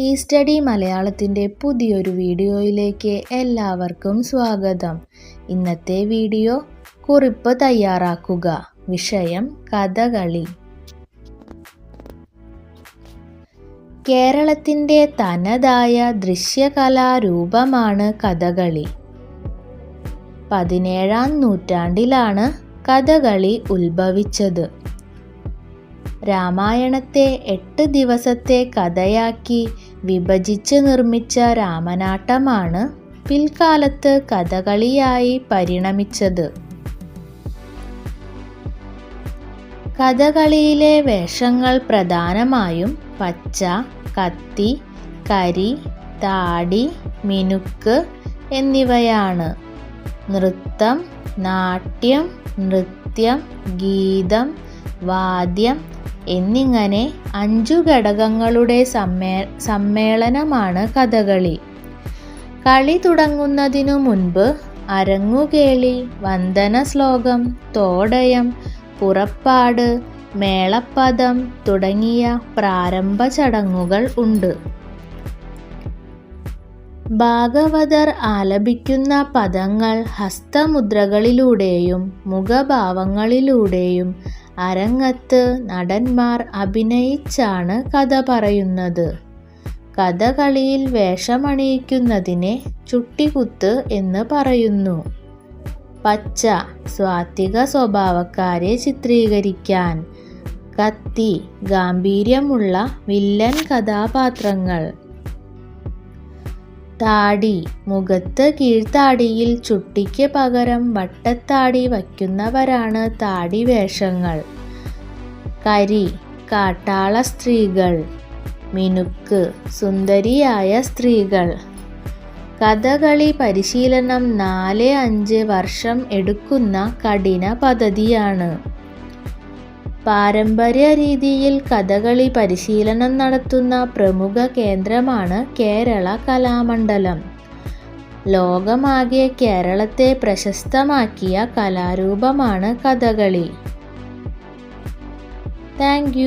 ഈ സ്റ്റഡി മലയാളത്തിന്റെ പുതിയൊരു വീഡിയോയിലേക്ക് എല്ലാവർക്കും സ്വാഗതം. ഇന്നത്തെ വീഡിയോ കുറിപ്പ് തയ്യാറാക്കുക. വിഷയം കഥകളി. കേരളത്തിന്റെ തനതായ ദൃശ്യകലാരൂപമാണ് കഥകളി. പതിനേഴാം നൂറ്റാണ്ടിലാണ് കഥകളി ഉത്ഭവിച്ചത്. രാമായണത്തെ എട്ട് ദിവസത്തെ കഥയാക്കി വിഭജിച്ച് നിർമ്മിച്ച രാമനാട്ടമാണ് പിൽക്കാലത്ത് കഥകളിയായി പരിണമിച്ചത്. കഥകളിയിലെ വേഷങ്ങൾ പ്രധാനമായും പച്ച കത്തി കരി താടി മിനുക്ക് എന്നിവയാണ്. നൃത്തം നാട്യം നൃത്യം ഗീതം വാദ്യം എന്നിങ്ങനെ അഞ്ചു ഘടകങ്ങളുടെ സമ്മേ സമ്മേളനമാണ് കഥകളി. കളി തുടങ്ങുന്നതിനു മുൻപ് അരങ്ങുകേളി വന്ദന ശ്ലോകം തോടയം പുറപ്പാട് മേളപ്പദം തുടങ്ങിയ പ്രാരംഭ ചടങ്ങുകൾ ഉണ്ട്. ഭാഗവതർ ആലപിക്കുന്ന പദങ്ങൾ ഹസ്തമുദ്രകളിലൂടെയും മുഖഭാവങ്ങളിലൂടെയും അരങ്ങത്ത് നടന്മാർ അഭിനയിച്ചാണ് കഥ പറയുന്നത്. കഥകളിയിൽ വേഷമണിയിക്കുന്നതിനെ ചുട്ടികുത്ത് എന്ന് പറയുന്നു. പച്ച സ്വാത്വിക സ്വഭാവക്കാരെ ചിത്രീകരിക്കാൻ കത്തി ഗാംഭീര്യമുള്ള വില്ലൻ കഥാപാത്രങ്ങൾ. താടി. മുഖത്ത് കീഴ്ത്താടിയിൽ ചുട്ടിക്ക് പകരം വട്ടത്താടി വയ്ക്കുന്നവരാണ് താടി വേഷങ്ങൾ. കരി. കാട്ടാള സ്ത്രീകൾ. മിനുക്ക്. സുന്ദരിയായ സ്ത്രീകൾ. കഥകളി പരിശീലനം നാല് അഞ്ച് വർഷം എടുക്കുന്ന കഠിന പദ്ധതിയാണ്. പാരമ്പര്യ രീതിയിൽ കഥകളി പരിശീലനം നടത്തുന്ന പ്രമുഖ കേന്ദ്രമാണ് കേരള കലാമണ്ഡലം. ലോകമാകെ കേരളത്തെ പ്രശസ്തമാക്കിയ കലാരൂപമാണ് കഥകളി. താങ്ക്